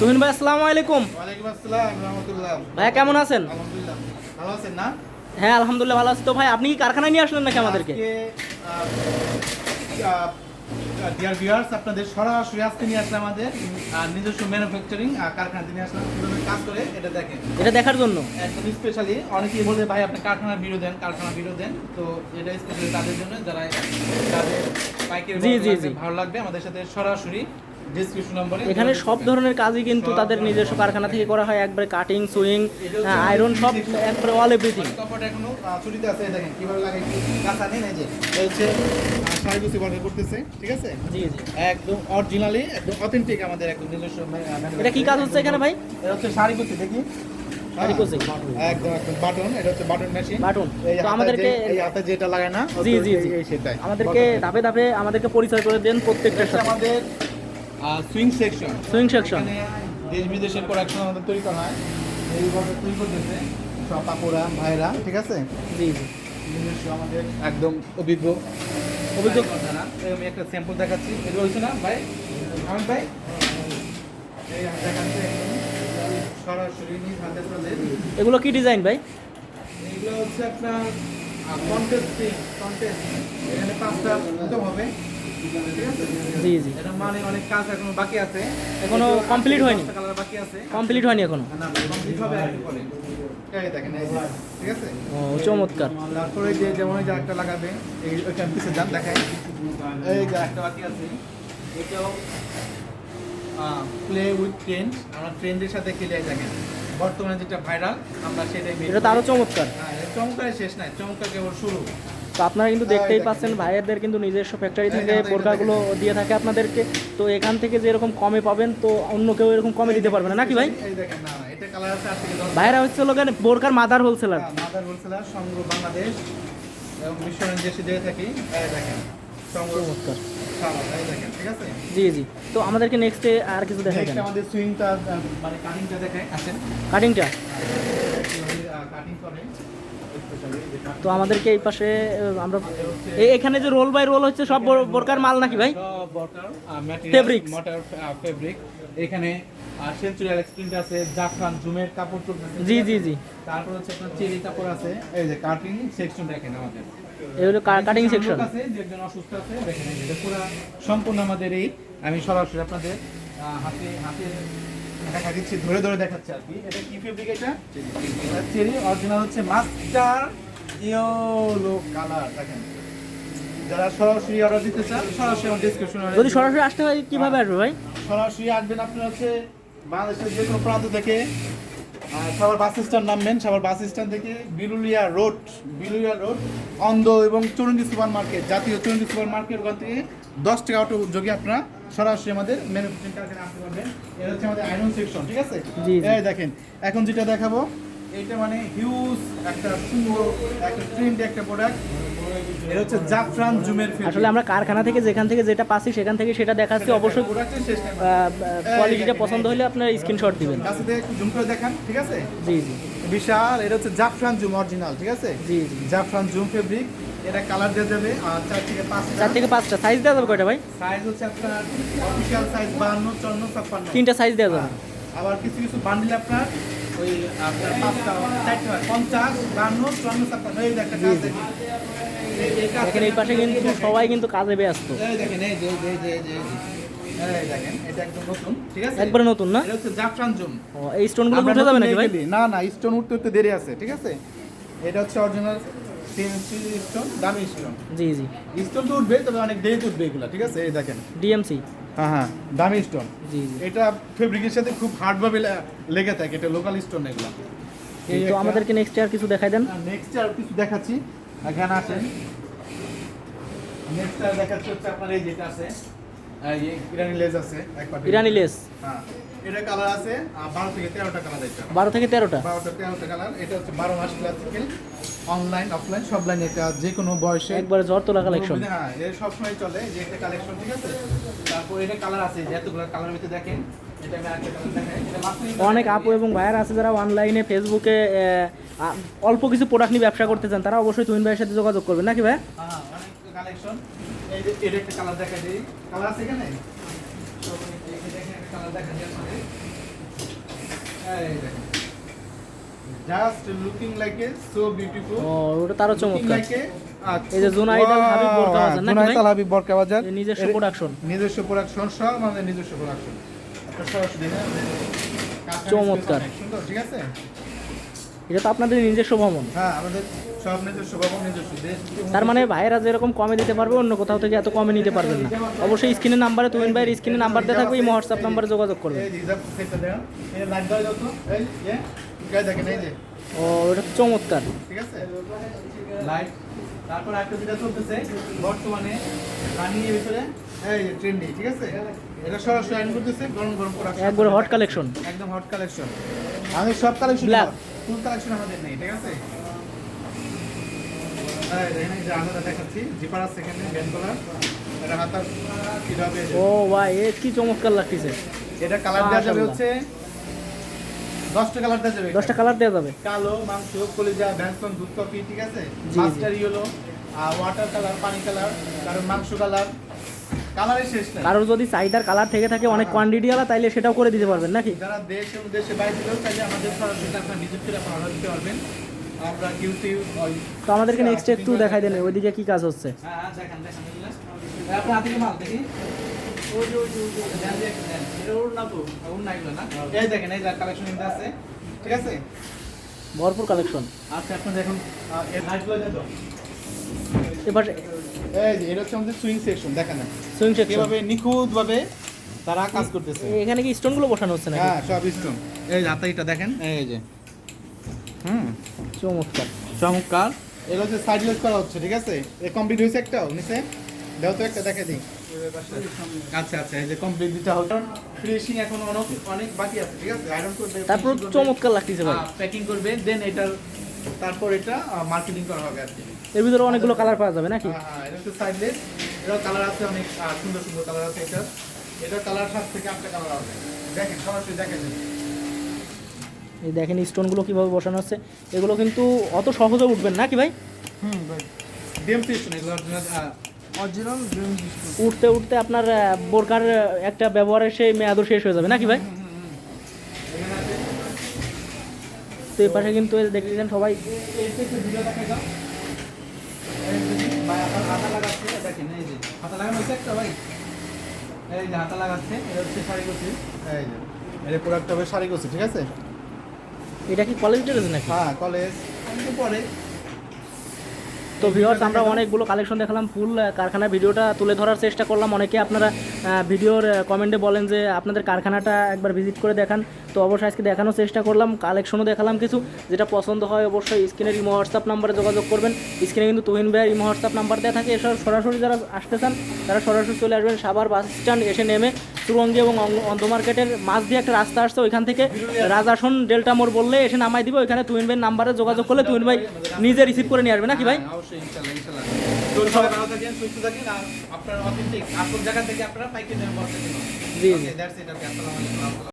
তুহিন ভাই আসসালামু আলাইকুম। ওয়ালাইকুম আসসালাম রহমতুল্লাহ। ভাইয়া কেমন আছেন? আলহামদুলিল্লাহ। ভালো আছেন না? হ্যাঁ আলহামদুলিল্লাহ ভালো আছি। তো ভাই আপনি কি কারখানায় নিয়ে আসলেন নাকি আমাদেরকে? ডিয়ার ভিউয়ার্স আপনাদের সরাসরি আজকে নিয়ে আসলে আমাদের নিজস্ব ম্যানুফ্যাকচারিং কারখানাতে নিয়ে আসলাম কাজ করে এটা দেখেন। এটা দেখার জন্য? একদম স্পেশালি অনেকেই বলে ভাই আপনি কারখানার ভিডিও দেন কারখানার ভিডিও দেন। তো এটা স্পেশালি তাদের জন্য যারা তাদের পাইকারি জি, জি, জি। ভালো লাগবে আমাদের সাথে সরাসরি এখানে সব ধরনের কাজই কিন্তু তাদের নিজস্ব কারখানা থেকে করা হয়। একবারে কাটিং সুইং আয়রন সব একবারে অল এভরিথিং। এটা কি কাজ হচ্ছে এখানে ভাই? এটা হচ্ছে শাড়ি দেখি। আমাদেরকে ধাপে ধাপে আমাদেরকে পরিচয় করে দেন প্রত্যেকটা আমাদের সুইং সেকশন সুইং সেকশন দেশ বিদেশের প্রোডাকশন আমাদের তৈরি করা হয়। এইভাবে তৈরি করতেছে সব আপুরা ভাইরা ঠিক আছে? জি জি। আমাদের একদম অভিজ্ঞ অভিজ্ঞ। আমি একটা স্যাম্পল দেখাচ্ছি। এটা হচ্ছে না ভাই? আমার ভাই? এই দেখাচ্ছি সরাসরি নিজ হাতে এগুলো কি ডিজাইন ভাই? এইগুলো হচ্ছে আপনার কন্টেস্ট কন্টেস্ট এখানে পাঁচটা হবে। জি জি। এটা মানে অনেক কাজ এখনও বাকি আছে। এখনও complete হয়নি। কালার বাকি আছে। কমপ্লিট হয়নি এখনও। না কমপ্লিট হবে আর একটু পরে। এই দেখেন ঠিক আছে? ও চমৎকার। তারপরে যে যেমন যে একটা লাগাবে এই ওইখানে দেখাই। এই যে একটা বাকি আছে। এটাও প্লে উইথ ট্রেন্ড আমরা ট্রেন্ডের সাথে খেলে দেখেন। বর্তমানে যেটা ভাইরাল আমরা সেটাই এটা তো চমৎকার। হ্যাঁ, চমৎকারের শেষ নাই। চমৎকার কেবল শুরু। তো আপনারা কিন্তু দেখতেই পাচ্ছেন ভাইয়েরদের কিন্তু নিজস্ব ফ্যাক্টরি থেকে বোরকাগুলো দিয়ে থাকে আপনাদেরকে। তো এখান থেকে যে এরকম কমে পাবেন তো অন্য কেউ এরকম কমে দিতে পারবে না নাকি ভাই? ভাইরা হচ্ছে লোকের বোরকার মাদার হোলসেলার মাদার হোলসেলার সংগ্রহ বাংলাদেশ এবং বিশ্ব দিয়ে থাকি। দেখেন চমৎকার। আছে? জি জি। তো আমাদেরকে নেক্সটে আর কিছু Next দেন আমাদের সুইংটা মানে কাটিংটা দেখায় আসেন। কাটিংটা কাটিং করে। তো আমাদেরকে এই পাশে আমরা এখানে যে রোল বাই রোল হচ্ছে সব বোর- বোরকার মাল নাকি ভাই? ম্যাটেরিয়াল ফেব্রিক এখানে সেঞ্চুরিয়াল আছে জাফরান জুমের কাপড় জি জি জি। তারপর হচ্ছে আপনার চেরি কাপড় আছে এই যে কাটিং সেকশন দেখেন আমাদের। এই হলো কাটিং সেকশন আছে যে একজন অসুস্থ আছে দেখেন এটা পুরো সম্পূর্ণ আমাদের এই আমি সরাসরি আপনাদের হাতে হাতে দেখা দিচ্ছি ধরে ধরে দেখাচ্ছি আর কি। এটা কি ফেব্রিক এটা? এটা চেরি অরিজিনাল হচ্ছে মাস্টার ইয়েলো কালার দেখেন। যারা সরাসরি অর্ডার দিতে চান সরাসরি আমার ডিসক্রিপশনে যদি সরাসরি আসতে হয় কীভাবে আসবে ভাই? সরাসরি আসবেন আপনার হচ্ছে বাংলাদেশের যে কোনো প্রান্ত থেকে সবার বাস স্ট্যান্ড নামবেন সবার বাস স্ট্যান্ড থেকে বিরুলিয়া রোড বিরুলিয়া রোড অন্ধ এবং চুরঙ্গি সুপার মার্কেট জাতীয় চুরঙ্গি সুপার মার্কেট ওখান থেকে দশ টাকা অটো যোগে আপনারা সরাসরি আমাদের ম্যানুফ্যাকচারিং কারখানায় আসতে পারবেন। এটা হচ্ছে আমাদের আয়রন সেকশন ঠিক আছে। এই দেখেন এখন যেটা দেখাবো এটা মানে হিউজ একটা সুন্দর একটা ট্রেন্ড একটা প্রোডাক্ট এটা হচ্ছে জাফরান জুমের আসলে আমরা কারখানা থেকে যেখান থেকে যেটা পাচ্ছি সেখান থেকে সেটা দেখাচ্ছি। অবশ্যই কোয়ালিটিটা পছন্দ হলে আপনার স্ক্রিনশট দিবেন। কাছে একটু জুম করে দেখান ঠিক আছে? জি জি। বিশাল এটা হচ্ছে জাফরান জুম অরিজিনাল ঠিক আছে? জি জি। জাফরান জুম ফেব্রিক এটা কালার দেওয়া যাবে আর চার থেকে পাঁচটা। চার থেকে পাঁচটা। সাইজ দেওয়া যাবে কয়টা ভাই? সাইজ হচ্ছে আপনার অফিসিয়াল সাইজ বাহান্ন চন্ন ছাপ্পান্ন। তিনটা সাইজ দেওয়া যাবে। আবার কিছু কিছু বান্ডিল আপনার ওই আপনার পাঁচটা চারটে হয়। পঞ্চাশ বাহান্ন চন্ন ছাপ্পান্ন। এই একটা কাজ দেখি দেখেন। এই পাশে কিন্তু সবাই কিন্তু কাজে ব্যস্ত। এই দেখেন এই যে এই যে এই যে এই যে এই দেখেন এটা একদম নতুন ঠিক আছে? একবারে নতুন না? এই স্টোনগুলো উঠে যাবে নাকি ভাই? না না স্টোন উঠতে উঠতে দেরি আছে ঠিক আছে? এটা হচ্ছে অরিজিনাল স্টোন দামি স্টোন জি জি। স্টোন তো উঠবে তবে অনেক দেরিতে উঠবে এগুলো ঠিক আছে? এই দেখেন। ডিএমসি হ্যাঁ হ্যাঁ দামি স্টোন জি জি। এটা ফেব্রিকের সাথে খুব হার্ডভাবে লেগে থাকে এটা লোকাল স্টোন এগুলো। তো আমাদেরকে নেক্সট আর কিছু দেখাই দেন। নেক্সট আর কিছু দেখাচ্ছি। এখানে আসেন। নেক্সট আর দেখাচ্ছি হচ্ছে আপনার এই যেটা আছে ইরানি লেজ আছে ইরানি লেস হ্যাঁ। এটা কালার আছে বারো থেকে তেরোটা কালার এটা বারো থেকে তেরোটা? বারোটা তেরোটা কালার এটা হচ্ছে বারো মাস ক্লাসিক্যাল অনলাইন অফলাইন সব লাইন এটা যে কোনো বয়সে। একবারে জ্বর তোলা কালেকশন হ্যাঁ এটা সবসময় চলে যে একটা কালেকশন ঠিক আছে? তারপর এটা কালার আছে যে এতগুলো কালার ভিতরে দেখেন অনেক আপু এবং ভাইয়ার আছে যারা অনলাইনে ফেসবুকে অল্প কিছু প্রোডাক্ট নিয়ে ব্যবসা করতে চান তারা অবশ্যই তুহিন ভাইয়ের সাথে যোগাযোগ করবেন নাকি ভাই? হ্যাঁ কালেকশন এই যে এটা একটা কালার দেখা দিই। কালার আছে এখানে? তো এই যে দেখেন একটা কালার দেখা যায় আপনাদের just looking like a so beautiful ও ওটা তারও চমৎকার। আচ্ছা। এই যে জুনাইদ আল হাবিব বোরকা বাজার না? আল হাবিব বোরকা বাজার। নিজস্ব প্রোডাকশন নিজস্ব প্রোডাকশন সব আমাদের নিজস্ব প্রোডাকশন সরাসরি হ্যাঁ, চমৎকার। ঠিক আছে? এটা তো আপনাদের নিজস্ব ভবন। হ্যাঁ আমাদের সব নিজস্ব নিজস্ব। তার মানে ভাইয়েরা যেরকম কমে দিতে পারবে অন্য কোথাও থেকে এত কমে নিতে পারবেন না। অবশ্যই স্ক্রিনের নাম্বারে তুমিন ভাইয়ের স্ক্রিনে নাম্বার দেওয়া থাকবে এই হোয়াটসঅ্যাপ নাম্বারে যোগাযোগ যে ও এটা চমৎকার। ঠিক আছে? লাইট তারপর একটা যেটা চলতেছে বর্তমানে রানিং এর ভিতরে এই যে ট্রেন্ডি ঠিক আছে? এটা সরাসরি আইন করতেছে গরম গরম একবারে হট কালেকশন একদম হট কালেকশন আমাদের সব কালেকশন Black. ফুল কালেকশন আমাদের নেই ঠিক আছে? ও ভাই এ কি চমৎকার লাগতেছে। এটা কালার দেওয়া যাবে হচ্ছে দশটা কালার দেওয়া যাবে দশটা কালার দেওয়া যাবে। কালো মাংস কলিজা ভ্যানসন দুধ কফি ঠিক আছে? মাস্টার ইয়েলো ওয়াটার কালার পানি কালার কারণ মাংস কালার কারোর যদি চাহিদার কালার থেকে থাকে অনেক কোয়ান্টিটি আলা তাইলে সেটাও করে দিতে পারবেন নাকি? যারা দেশ এবং দেশে বাইরে দিলেও তাহলে আমাদের আপনার ভিজিট করে অর্ডার দিতে পারবেন। তো আমাদেরকে নেক্সট একটু দেখাই দেন ওইদিকে কি কাজ হচ্ছে? হ্যাঁ হ্যাঁ, ঠিক আছে? ভরপুর কালেকশন আচ্ছা আপনি দেখুন। এবার এই যে এটা হচ্ছে আমাদের সুইং সেকশন দেখেন না। সুইং সেকশন কীভাবে নিখুঁতভাবে তারা কাজ করতেছে। এখানে কি স্টোনগুলো বসানো হচ্ছে নাকি? হ্যাঁ সব স্টোন এই হাতাইটা দেখেন এই যে। হুম। চমৎকার। চমৎকার। এগুলো হচ্ছে সাইডলেস করা হচ্ছে ঠিক আছে? এ কমপ্লিট হয়েছে একটাও নিচে। দাও তো একটা দেখে দিই। আচ্ছা আচ্ছা এই যে কমপ্লিট দিতে হবে। ফিনিশিং এখন অনেক অনেক বাকি আছে ঠিক আছে? আয়রন করবে তারপর চমৎকার লাগতেছে ভাই। প্যাকিং করবে দেন এটার তারপর এটা মার্কেটিং করা হবে আর কি। এর ভিতরে অনেকগুলো কালার পাওয়া যাবে নাকি হ্যাঁ হ্যাঁ এটা হচ্ছে সাইডলেস এটার কালার আছে অনেক সুন্দর সুন্দর কালার আছে এটা এটার কালার সাত থেকে আটটা কালার আছে দেখেন সরাসরি দেখেন এই দেখেন স্টোনগুলো কীভাবে বসানো হচ্ছে এগুলো কিন্তু অত সহজে উঠবেন নাকি ভাই হুম ভাই এগুলো অরিজিনাল উঠতে উঠতে আপনার বোরকার একটা ব্যবহারের সেই মেয়াদও শেষ হয়ে যাবে নাকি ভাই তো এই পাশে কিন্তু দেখেছেন সবাই এইটা একটু ভিডিও দেখাই দাও এই যে ভাই আপনার হাতা লাগাচ্ছে। দেখেন এই যে হাতা লাগানো হচ্ছে একটা ভাই। এই যে হাতা লাগাচ্ছে এটা হচ্ছে শাড়ি কচি। এই যে এটা প্রোডাক্ট হবে শাড়ি কচি ঠিক আছে? এটা কি কলেজ ড্রেস নাকি? হ্যাঁ কলেজ পরে তো ভিউয়ার্স আমরা অনেকগুলো কালেকশন দেখালাম ফুল কারখানার ভিডিওটা তুলে ধরার চেষ্টা করলাম। অনেকে আপনারা ভিডিওর কমেন্টে বলেন যে আপনাদের কারখানাটা একবার ভিজিট করে দেখান। তো অবশ্যই আজকে দেখানোর চেষ্টা করলাম কালেকশনও দেখালাম কিছু। যেটা পছন্দ হয় অবশ্যই স্ক্রিনের ইমো হোয়াটসঅ্যাপ নাম্বারে যোগাযোগ করবেন। স্ক্রিনে কিন্তু তুহিন ভাইয়ের ইমো হোয়াটসঅ্যাপ নাম্বার দেওয়া থাকে। এসব সরাসরি যারা আসতে চান, তারা সরাসরি চলে আসবেন। সাবার বাস স্ট্যান্ড এসে নেমে সুরঙ্গি এবং অন্ধ মার্কেটের মাছ দিয়ে একটা রাস্তা আসছে, ওইখান থেকে রাজাসন ডেল্টা মোড় বললে এসে নামাই দিবে, ওইখানে তুমিন ভাই নাম্বারে যোগাযোগ করলে তুমিন ভাই নিজে রিসিভ করে নিয়ে আসবে, নাকি ভাই? জি জি।